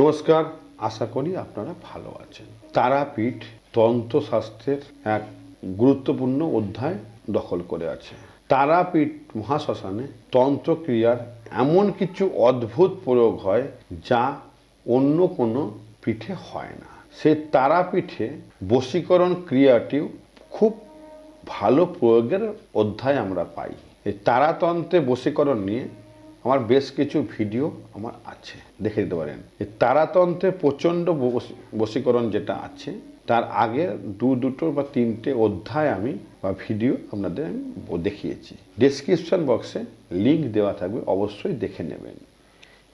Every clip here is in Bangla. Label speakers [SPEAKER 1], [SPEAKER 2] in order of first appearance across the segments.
[SPEAKER 1] নমস্কার, আশা করি আপনারা ভালো আছেন। তারাপীঠ তন্ত্রশাস্ত্রের এক গুরুত্বপূর্ণ অধ্যায় দখল করে আছে। তারাপীঠ মহাশ্মশানে তন্ত্রক্রিয়ার এমন কিছু অদ্ভুত প্রয়োগ হয় যা অন্য কোনো পিঠে হয় না। সে তারাপীঠে বশীকরণ ক্রিয়াটিও খুব ভালো প্রয়োগের অধ্যায় আমরা পাই। এই তারাতন্ত্রে বশীকরণ নিয়ে আমার বেশ কিছু ভিডিও আমার আছে, দেখে দিতে পারেন। তারাতন্ত্রে প্রচণ্ড বশী- বশীকরণ যেটা আছে, তার আগে দু, দুটো বা তিনটে অধ্যায় আমি বা ভিডিও আপনাদের আমি দেখিয়েছি। ডেসক্রিপশন বক্সে লিঙ্ক দেওয়া থাকবে, অবশ্যই দেখে নেবেন।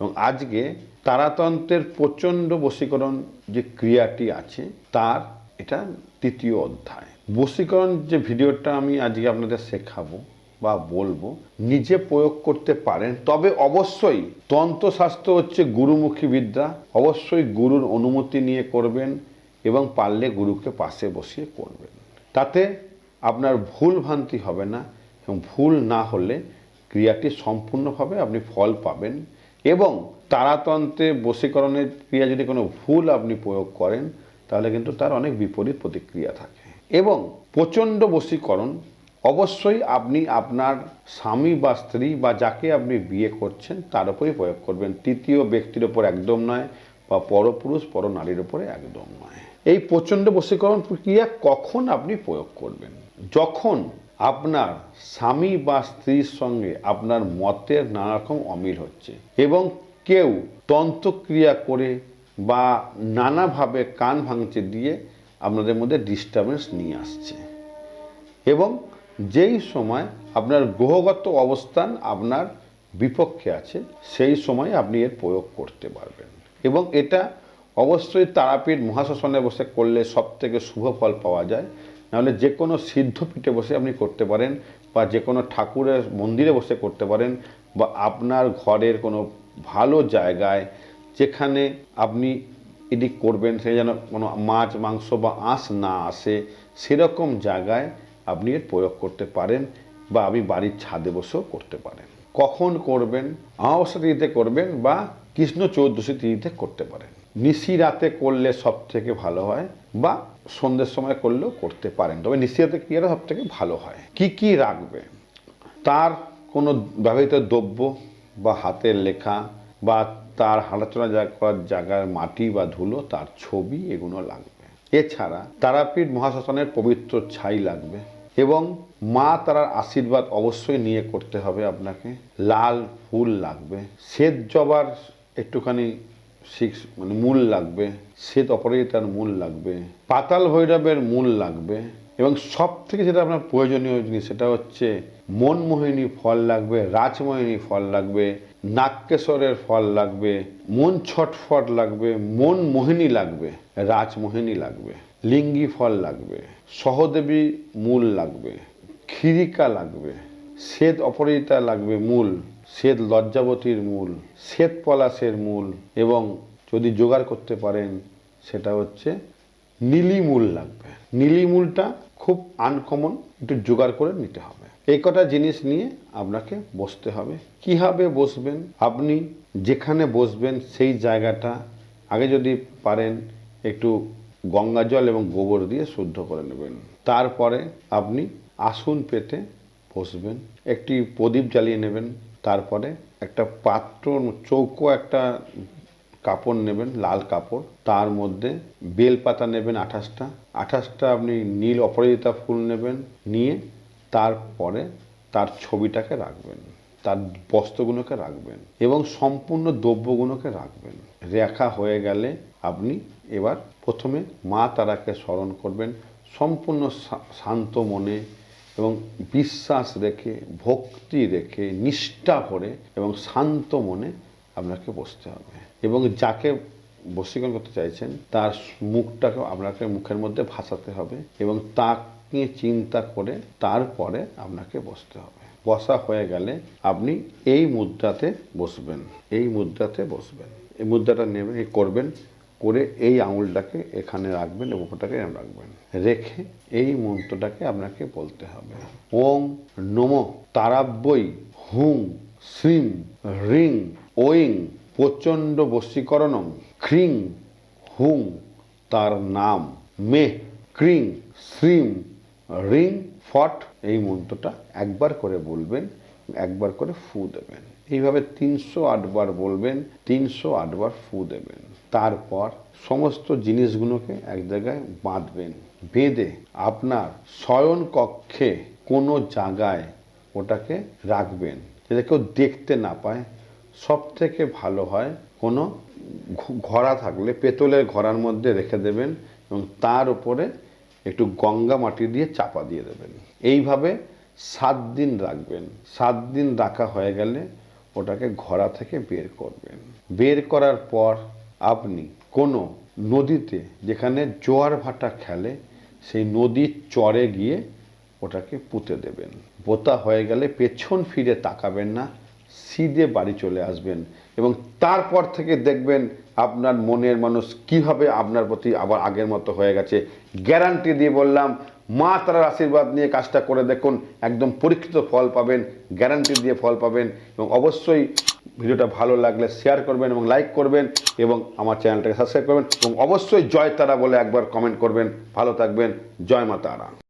[SPEAKER 1] এবং আজকে তারাতন্ত্রের প্রচণ্ড বশীকরণ যে ক্রিয়াটি আছে, তার এটা তৃতীয় অধ্যায়। বশীকরণ যে ভিডিওটা আমি আজকে আপনাদের শেখাবো বা বলব, নিজে প্রয়োগ করতে পারেন। তবে অবশ্যই তন্ত্রশাস্ত্র হচ্ছে গুরুমুখী বিদ্যা। অবশ্যই গুরুর অনুমতি নিয়ে করবেন এবং পারলে গুরুকে পাশে বসিয়ে করবেন। তাতে আপনার ভুল ভ্রান্তি হবে না এবং ভুল না হলে ক্রিয়াটি সম্পূর্ণভাবে আপনি ফল পাবেন এবং তারাতন্ত্রে বশীকরণের ক্রিয়া যদি কোনো ভুল আপনি প্রয়োগ করেন, তাহলে কিন্তু তার অনেক বিপরীত প্রতিক্রিয়া থাকে। এবং প্রচণ্ড বশীকরণ অবশ্যই আপনি আপনার স্বামী বা স্ত্রী বা যাকে আপনি বিয়ে করছেন, তার উপরেই প্রয়োগ করবেন। তৃতীয় ব্যক্তির ওপর একদম নয় বা পরপুরুষ পর নারীর উপরে একদম নয়। এই প্রচণ্ড বশীকরণ প্রক্রিয়া কখন আপনি প্রয়োগ করবেন? যখন আপনার স্বামী বা স্ত্রীর সঙ্গে আপনার মতের নানা রকম অমিল হচ্ছে এবং কেউ তন্ত্রক্রিয়া করে বা নানাভাবে কান ভাঙচে দিয়ে আপনাদের মধ্যে ডিস্টারবেন্স নিয়ে আসছে এবং যেই সময় আপনার গ্রহগত অবস্থান আপনার বিপক্ষে আছে, সেই সময় আপনি এর প্রয়োগ করতে পারবেন। এবং এটা অবশ্যই তারাপীঠ মহাশ্মশানে বসে করলে সব থেকে শুভ ফল পাওয়া যায়। নাহলে যে কোনো সিদ্ধপীঠে বসে আপনি করতে পারেন বা যে কোনো ঠাকুরের মন্দিরে বসে করতে পারেন বা আপনার ঘরের কোনো ভালো জায়গায় যেখানে আপনি এটি করবেন সে যেন কোনো মাছ, মাংস বা আঁশ না আসে, সেরকম জায়গায় আপনি এর প্রয়োগ করতে পারেন বা আপনি বাড়ির ছাদে বসেও করতে পারেন। কখন করবেন, অমাবস্যা তিথিতে করবেন বা কৃষ্ণ চৌদ্দশী তিথিতে করতে পারেন। নিশি রাতে করলে সব থেকে ভালো হয় বা সন্ধ্যের সময় করলেও করতে পারেন। তবে নিশি রাতে ক্রিয়াটা সব থেকে ভালো হয়? কি কি রাখবে? তার কোনো ব্যবহৃত দ্রব্য বা হাতের লেখা বা তার হাঁটাচলা করার জায়গার মাটি বা ধুলো, তার ছবি এগুলো লাগবে। এছাড়া তারাপীঠ মহাশ্মশানের পবিত্র ছাই লাগবে। এবং মা তারার আশীর্বাদ অবশ্যই নিয়ে করতে হবে আপনাকে। লাল ফুল লাগবে, শ্বেত জবার একটুখানি সিক্স মানে মূল লাগবে, শ্বেত অপরাজিতার মূল লাগবে, পাতাল ভৈরবের মূল লাগবে এবং সব থেকে যেটা আপনার প্রয়োজনীয় জিনিস সেটা হচ্ছে মনমোহিনী ফল লাগবে, রাজমোহিনী ফল লাগবে নাক্যেশ্বরের ফল লাগবে, মন ছটফট লাগবে মন মোহিনী লাগবে, রাজমোহিনী লাগবে। লিঙ্গি ফল লাগবে, সহদেবী মূল লাগবে, ক্ষিরিকা লাগবে, শ্বেত অপরাজিতা লাগবে মূল, শ্বেত লজ্জাবতীর মূল, শ্বেত পলাশের মূল, এবং যদি জোগাড় করতে পারেন, সেটা হচ্ছে নীলিমূল লাগবে। নীলিমূলটা খুব আনকমন একটু জোগাড় করে নিতে হবে। এই কটা জিনিস নিয়ে আপনাকে বসতে হবে। কীভাবে বসবেন? আপনি যেখানে বসবেন, সেই জায়গাটা আগে যদি পারেন, একটু গঙ্গা জল এবং গোবর দিয়ে শুদ্ধ করে নেবেন। তারপরে আপনি আসন পেতে বসবেন। একটি প্রদীপ জ্বালিয়ে নেবেন। তারপরে একটা পাত্র চৌকো একটা কাপড় নেবেন, লাল কাপড়। তার মধ্যে বেলপাতা নেবেন আঠাশটা। আঠাশটা আপনি নীল অপরাজিতা ফুল নেবেন। নিয়ে তারপরে তার ছবিটাকে রাখবেন। তার বস্ত্রগুলোকে রাখবেন এবং সম্পূর্ণ দ্রব্যগুলোকে রাখবেন। রেখা হয়ে গেলে আপনি এবার প্রথমে মা তারাকে স্মরণ করবেন, সম্পূর্ণ শান্ত মনে এবং বিশ্বাস রেখে, ভক্তি রেখে, নিষ্ঠা ভরে এবং শান্ত মনে আপনাকে বসতে হবে। এবং যাকে বশীকরণ করতে চাইছেন, তার মুখটাকে আপনাকে মুখের মধ্যে ভাসাতে হবে এবং তাকে চিন্তা করে তারপরে আপনাকে বসতে হবে। বসা হয়ে গেলে আপনি এই মুদ্রাতে বসবেন, এই মুদ্রাতে বসবেন। এই মুদ্রাটা এই করবেন, করে এই আঙুলটাকে এখানে রাখবেন এবং ওটাকে রাখবেন। রেখে এই মন্ত্রটাকে আপনাকে বলতে হবে। ওং নম তারাব্বই হুং শ্রীম রিং ওইং প্রচণ্ড বশীকরণম ক্রিং হুং তার নাম। মে ক্রিং শ্রিম রিং ফট এই মন্ত্রটা একবার করে বলবেন, একবার করে ফু দেবেন। এইভাবে তিনশো আটবার বলবেন, তিনশো আটবার ফু দেবেন। তারপর সমস্ত জিনিসগুলোকে এক জায়গায় বাঁধবেন। বেঁধে আপনার শয়ন কক্ষে কোনো জায়গায় ওটাকে রাখবেন, যাতে কেউ দেখতে না পায়। সব থেকে ভালো হয় কোনো ঘড়া থাকলে, পেতলের ঘড়ার মধ্যে রেখে দেবেন এবং তার উপরে একটু গঙ্গা মাটি দিয়ে চাপা দিয়ে দেবেন। এইভাবে সাত দিন রাখবেন। সাত দিন রাখা হয়ে গেলে ওটাকে ঘড়া থেকে বের করবেন। বের করার পর আপনি কোনো নদীতে যেখানে জোয়ার ভাটা খেলে, সেই নদীর চরে গিয়ে ওটাকে পুঁতে দেবেন। বোতা হয়ে গেলে পেছন ফিরে তাকাবেন না, সিধে বাড়ি চলে আসবেন এবং তারপর থেকে দেখবেন আপনার মনের মানুষ কীভাবে আপনার প্রতি আবার আগের মতো হয়ে গেছে। গ্যারান্টি দিয়ে বললাম, মা তারার আশীর্বাদ নিয়ে কাজটা করে দেখুন, একদম পরীক্ষিত ফল পাবেন, গ্যারান্টি দিয়ে ফল পাবেন এবং অবশ্যই ভিডিওটা ভালো লাগলে শেয়ার করবেন এবং লাইক করবেন এবং আমার চ্যানেলটাকে সাবস্ক্রাইব করবেন এবং অবশ্যই জয় তারা বলে একবার কমেন্ট করবেন। ভালো থাকবেন। জয় মা তারা।